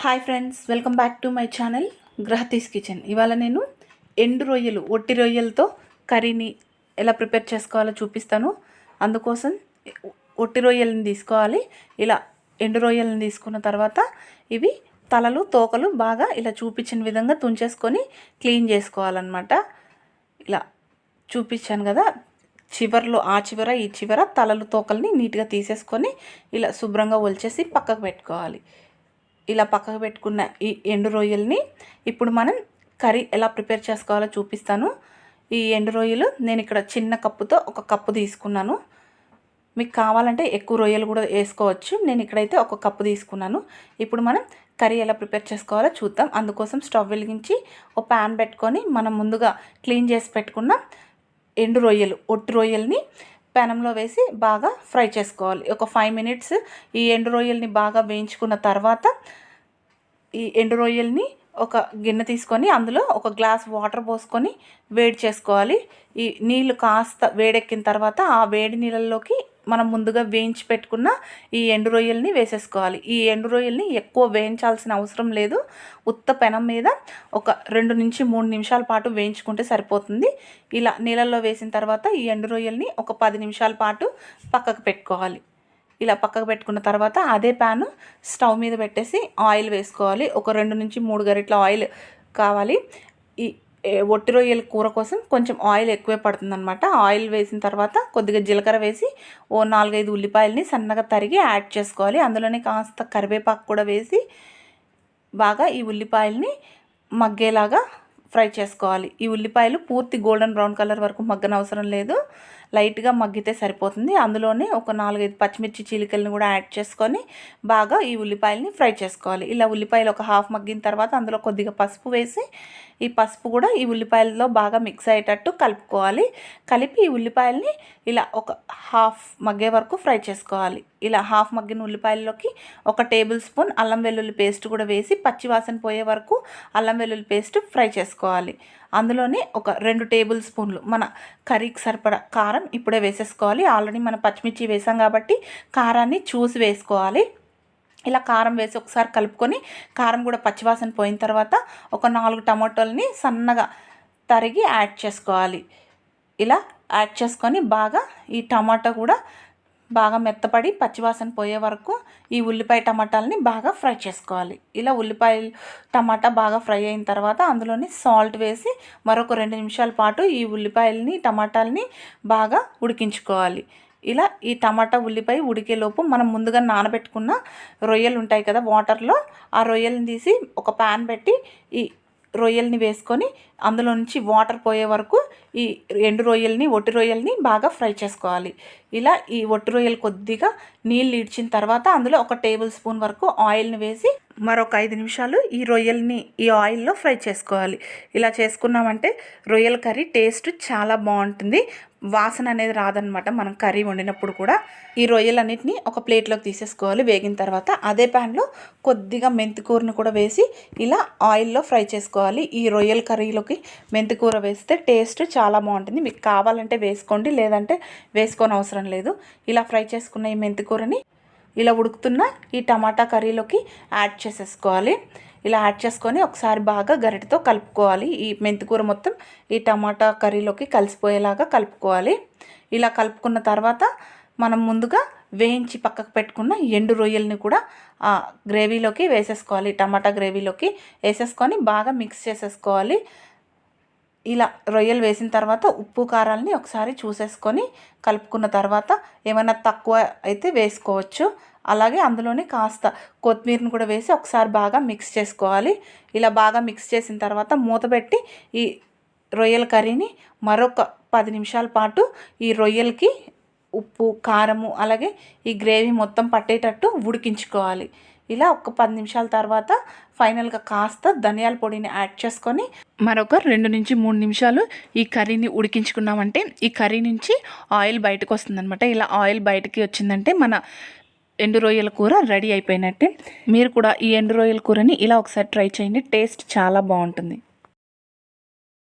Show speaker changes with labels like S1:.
S1: Hi friends welcome back to my channel గ్రహతీస్ kitchen. ఇవాళ నేను ఎండు రొయ్యలు ఒట్టి రొయ్యలతో కర్రీని ఎలా ప్రిపేర్ చేసుకోవాలో చూపిస్తాను. అందుకోసం ఒట్టి రొయ్యలను తీసుకోవాలి. ఇలా ఎండు రొయ్యలను తీసుకున్న తర్వాత ఇవి తలలు తోకలు బాగా ఇలా చూపించిన విధంగా తుంచేసుకొని క్లీన్ చేసుకోవాలన్నమాట. ఇలా చూపించాను కదా చివర్లో ఆ చివర ఈ చివర తలలు తోకల్ని నీట్గా తీసేసుకొని ఇలా శుభ్రంగా ఒలిచేసి పక్కకు పెట్టుకోవాలి. ఇలా పక్కకు పెట్టుకున్న ఈ ఎండు రొయ్యల్ని ఇప్పుడు మనం కర్రీ ఎలా ప్రిపేర్ చేసుకోవాలో చూపిస్తాను. ఈ ఎండు రొయ్యలు నేను ఇక్కడ చిన్న కప్పుతో ఒక కప్పు తీసుకున్నాను. మీకు కావాలంటే ఎక్కువ రొయ్యలు కూడా వేసుకోవచ్చు. నేను ఇక్కడైతే ఒక కప్పు తీసుకున్నాను. ఇప్పుడు మనం కర్రీ ఎలా ప్రిపేర్ చేసుకోవాలో చూద్దాం. అందుకోసం స్టవ్ వెలిగించి ఒక ప్యాన్ పెట్టుకొని మనం ముందుగా క్లీన్ చేసి పెట్టుకున్న ఎండు రొయ్యలు ఒట్టు రొయ్యల్ని పెనంలో వేసి బాగా ఫ్రై చేసుకోవాలి. ఒక ఫైవ్ మినిట్స్ ఈ ఎండు రొయ్యల్ని బాగా వేయించుకున్న తర్వాత ఈ ఎండు రొయ్యల్ని ఒక గిన్నె తీసుకొని అందులో ఒక గ్లాస్ వాటర్ పోసుకొని వేడి చేసుకోవాలి. ఈ నీళ్ళు కాస్త వేడెక్కిన తర్వాత ఆ వేడి నీళ్ళల్లోకి మనం ముందుగా వేయించి పెట్టుకున్న ఈ ఎండు రొయ్యల్ని వేసేసుకోవాలి. ఈ ఎండు రొయ్యల్ని ఎక్కువ వేయించాల్సిన అవసరం లేదు. ఉత్త పెనం మీద ఒక రెండు నుంచి మూడు నిమిషాల పాటు వేయించుకుంటే సరిపోతుంది. ఇలా నీళ్ళల్లో వేసిన తర్వాత ఈ ఎండు రొయ్యల్ని ఒక పది నిమిషాల పాటు పక్కకు పెట్టుకోవాలి. ఇలా పక్కకు పెట్టుకున్న తర్వాత అదే ప్యాను స్టవ్ మీద పెట్టేసి ఆయిల్ వేసుకోవాలి. ఒక రెండు నుంచి మూడు గరిటల ఆయిల్ కావాలి. ఒట్టి రొయ్యల కూర కోసం కొంచెం ఆయిల్ ఎక్కువే పడుతుందనమాట ఆయిల్ వేసిన తర్వాత కొద్దిగా జీలకర్ర వేసి ఓ నాలుగైదు ఉల్లిపాయలని సన్నగా తరిగి యాడ్ చేసుకోవాలి. అందులోనే కాస్త కరివేపాకు కూడా వేసి బాగా ఈ ఉల్లిపాయలని మగ్గేలాగా ఫ్రై చేసుకోవాలి. ఈ ఉల్లిపాయలు పూర్తి గోల్డెన్ బ్రౌన్ కలర్ వరకు మగ్గనవసరం లేదు. లైట్గా మగ్గితే సరిపోతుంది. అందులోనే ఒక నాలుగైదు పచ్చిమిర్చి చీలికల్ని కూడా యాడ్ చేసుకొని బాగా ఈ ఉల్లిపాయలని ఫ్రై చేసుకోవాలి. ఇలా ఉల్లిపాయలు ఒక హాఫ్ మగ్గిన తర్వాత అందులో కొద్దిగా పసుపు వేసి ఈ పసుపు కూడా ఈ ఉల్లిపాయలతో బాగా మిక్స్ అయ్యేటట్టు కలుపుకోవాలి. కలిపి ఈ ఉల్లిపాయల్ని ఇలా ఒక హాఫ్ మగ్గే వరకు ఫ్రై చేసుకోవాలి. ఇలా హాఫ్ మగ్గిన ఉల్లిపాయల్లోకి ఒక టేబుల్ స్పూన్ అల్లం వెల్లుల్లి పేస్ట్ కూడా వేసి పచ్చివాసన పోయే వరకు అల్లం వెల్లుల్లి పేస్ట్ ఫ్రై చేసుకోవాలి. అందులోనే ఒక రెండు టేబుల్ స్పూన్లు మన కర్రీకి సరిపడా కారం ఇప్పుడే వేసేసుకోవాలి. ఆల్రెడీ మనం పచ్చిమిర్చి వేసాం కాబట్టి కారాన్ని చూసి వేసుకోవాలి. ఇలా కారం వేసి ఒకసారి కలుపుకొని కారం కూడా పచ్చివాసన పోయిన తర్వాత ఒక నాలుగు టమాటోలని సన్నగా తరిగి యాడ్ చేసుకోవాలి. ఇలా యాడ్ చేసుకొని బాగా ఈ టమాటా కూడా బాగా మెత్తపడి పచ్చివాసన పోయే వరకు ఈ ఉల్లిపాయ టమాటాలని బాగా ఫ్రై చేసుకోవాలి. ఇలా ఉల్లిపాయలు టమాటా బాగా ఫ్రై అయిన తర్వాత అందులోని సాల్ట్ వేసి మరొక రెండు నిమిషాల పాటు ఈ ఉల్లిపాయలని టమాటాలని బాగా ఉడికించుకోవాలి. ఇలా ఈ టమాటా ఉల్లిపాయ ఉడికేలోపు మనం ముందుగా నానబెట్టుకున్న రొయ్యలు ఉంటాయి కదా వాటర్లో ఆ రొయ్యలను తీసి ఒక ప్యాన్ పెట్టి ఈ రొయ్యల్ని వేసుకొని అందులో నుంచి వాటర్ పోయే వరకు ఈ ఎండు రొయ్యల్ని ఒట్టి రొయ్యల్ని బాగా ఫ్రై చేసుకోవాలి. ఇలా ఈ ఒట్టి రొయ్యలు కొద్దిగా నీళ్ళు ఇడ్చిన తర్వాత అందులో ఒక టేబుల్ స్పూన్ వరకు ఆయిల్ని వేసి మరొక ఐదు నిమిషాలు ఈ రొయ్యల్ని ఈ ఆయిల్లో ఫ్రై చేసుకోవాలి. ఇలా చేసుకున్నామంటే రొయ్యల కర్రీ టేస్ట్ చాలా బాగుంటుంది. వాసన అనేది రాదనమాట మనం కర్రీ వండినప్పుడు కూడా ఈ రొయ్యలన్నిటిని ఒక ప్లేట్లోకి తీసేసుకోవాలి. వేగిన తర్వాత అదే ప్యాన్లో కొద్దిగా మెంతికూరను కూడా వేసి ఇలా ఆయిల్లో ఫ్రై చేసుకోవాలి. ఈ రొయ్యల కర్రీలోకి మెంతికూర వేస్తే టేస్ట్ చాలా బాగుంటుంది. మీకు కావాలంటే వేసుకోండి లేదంటే వేసుకోని అవసరం లేదు. ఇలా ఫ్రై చేసుకున్న ఈ మెంతికూరని ఇలా ఉడుకుతున్న ఈ టమాటా కర్రీలోకి యాడ్ చేసేసుకోవాలి. ఇలా యాడ్ చేసుకొని ఒకసారి బాగా గరిటతో కలుపుకోవాలి. ఈ మెంతికూర మొత్తం ఈ టమాటా కర్రీలోకి కలిసిపోయేలాగా కలుపుకోవాలి. ఇలా కలుపుకున్న తర్వాత మనం ముందుగా వేయించి పక్కకు పెట్టుకున్న ఎండు రొయ్యల్ని కూడా ఆ గ్రేవీలోకి వేసేసుకోవాలి. టమాటా గ్రేవీలోకి వేసేసుకొని బాగా మిక్స్ చేసేసుకోవాలి. ఇలా రొయ్యలు వేసిన తర్వాత ఉప్పు కారాలని ఒకసారి చూసేసుకొని కలుపుకున్న తర్వాత ఏమైనా తక్కువ అయితే వేసుకోవచ్చు. అలాగే అందులోనే కాస్త కొత్తిమీరని కూడా వేసి ఒకసారి బాగా మిక్స్ చేసుకోవాలి. ఇలా బాగా మిక్స్ చేసిన తర్వాత మూత పెట్టి ఈ రొయ్యల కర్రీని మరొక పది నిమిషాల పాటు ఈ రొయ్యలకి ఉప్పు కారము అలాగే ఈ గ్రేవీ మొత్తం పట్టేటట్టు ఉడికించుకోవాలి. ఇలా ఒక పది నిమిషాల తర్వాత ఫైనల్గా కాస్త ధనియాల పొడిని యాడ్ చేసుకొని మరొక రెండు నుంచి మూడు నిమిషాలు ఈ కర్రీని ఉడికించుకున్నామంటే ఈ కర్రీ నుంచి ఆయిల్ బయటకు వస్తుందనమాట ఇలా ఆయిల్ బయటకి వచ్చిందంటే మన ఎండు రొయ్యల కూర రెడీ అయిపోయినట్టే. మీరు కూడా ఈ ఎండు రొయ్యల కూరని ఇలా ఒకసారి ట్రై చేయండి. టేస్ట్ చాలా బాగుంటుంది.